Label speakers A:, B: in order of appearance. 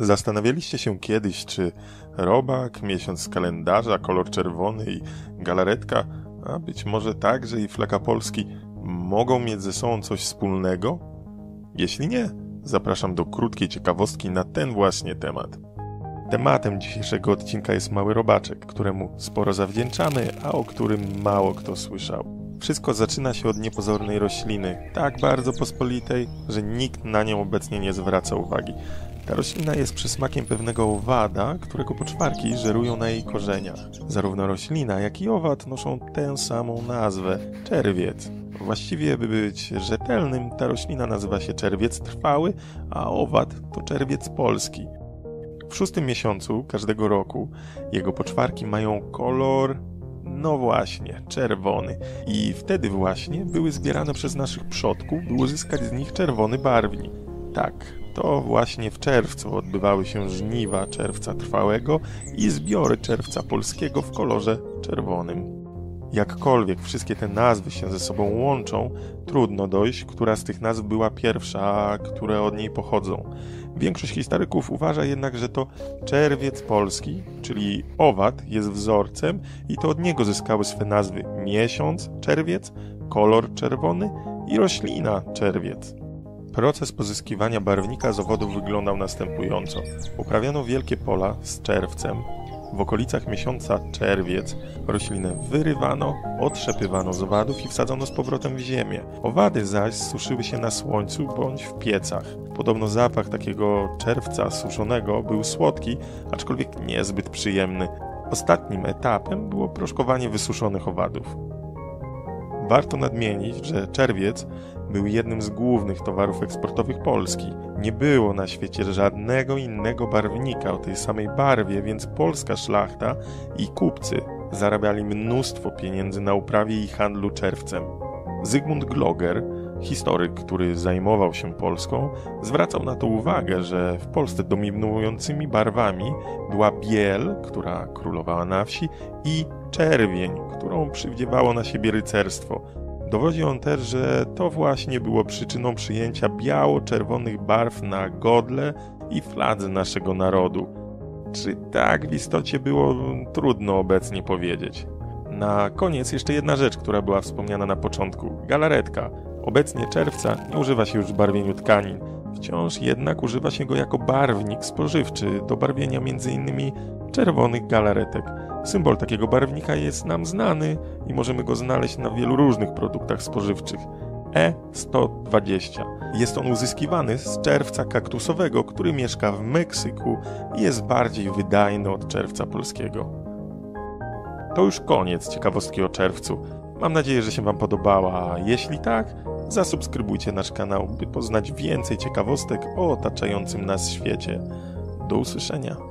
A: Zastanawialiście się kiedyś, czy robak, miesiąc z kalendarza, kolor czerwony i galaretka, a być może także i flaka Polski mogą mieć ze sobą coś wspólnego? Jeśli nie, zapraszam do krótkiej ciekawostki na ten właśnie temat. Tematem dzisiejszego odcinka jest mały robaczek, któremu sporo zawdzięczamy, a o którym mało kto słyszał. Wszystko zaczyna się od niepozornej rośliny, tak bardzo pospolitej, że nikt na nią obecnie nie zwraca uwagi. Ta roślina jest przysmakiem pewnego owada, którego poczwarki żerują na jej korzeniach. Zarówno roślina, jak i owad noszą tę samą nazwę czerwiec. Właściwie, by być rzetelnym, ta roślina nazywa się czerwiec trwały, a owad to czerwiec polski. W szóstym miesiącu każdego roku jego poczwarki mają kolor no właśnie, czerwony. I wtedy właśnie były zbierane przez naszych przodków, by uzyskać z nich czerwony barwnik. Tak, to właśnie w czerwcu odbywały się żniwa czerwca trwałego i zbiory czerwca polskiego w kolorze czerwonym. Jakkolwiek wszystkie te nazwy się ze sobą łączą, trudno dojść, która z tych nazw była pierwsza, a które od niej pochodzą. Większość historyków uważa jednak, że to czerwiec polski, czyli owad, jest wzorcem i to od niego zyskały swe nazwy miesiąc, czerwiec, kolor czerwony i roślina czerwiec. Proces pozyskiwania barwnika z owodów wyglądał następująco. Uprawiano wielkie pola z czerwcem, w okolicach miesiąca czerwiec roślinę wyrywano, otrzepywano z owadów i wsadzano z powrotem w ziemię. Owady zaś suszyły się na słońcu bądź w piecach. Podobno zapach takiego czerwca suszonego był słodki, aczkolwiek niezbyt przyjemny. Ostatnim etapem było proszkowanie wysuszonych owadów. Warto nadmienić, że czerwiec był jednym z głównych towarów eksportowych Polski. Nie było na świecie żadnego innego barwnika o tej samej barwie, więc polska szlachta i kupcy zarabiali mnóstwo pieniędzy na uprawie i handlu czerwcem. Zygmunt Gloger, historyk, który zajmował się Polską, zwracał na to uwagę, że w Polsce dominującymi barwami była biel, która królowała na wsi, i czerwień, którą przywdziewało na siebie rycerstwo. Dowodzi on też, że to właśnie było przyczyną przyjęcia biało-czerwonych barw na godle i fladze naszego narodu. Czy tak w istocie było, trudno obecnie powiedzieć. Na koniec jeszcze jedna rzecz, która była wspomniana na początku. Galaretka. Obecnie czerwca nie używa się już w barwieniu tkanin. Wciąż jednak używa się go jako barwnik spożywczy do barwienia m.in. czerwonych galaretek. Symbol takiego barwnika jest nam znany i możemy go znaleźć na wielu różnych produktach spożywczych. E120. Jest on uzyskiwany z czerwca kaktusowego, który mieszka w Meksyku i jest bardziej wydajny od czerwca polskiego. To już koniec ciekawostki o czerwcu. Mam nadzieję, że się Wam podobała, jeśli tak, zasubskrybujcie nasz kanał, by poznać więcej ciekawostek o otaczającym nas świecie. Do usłyszenia.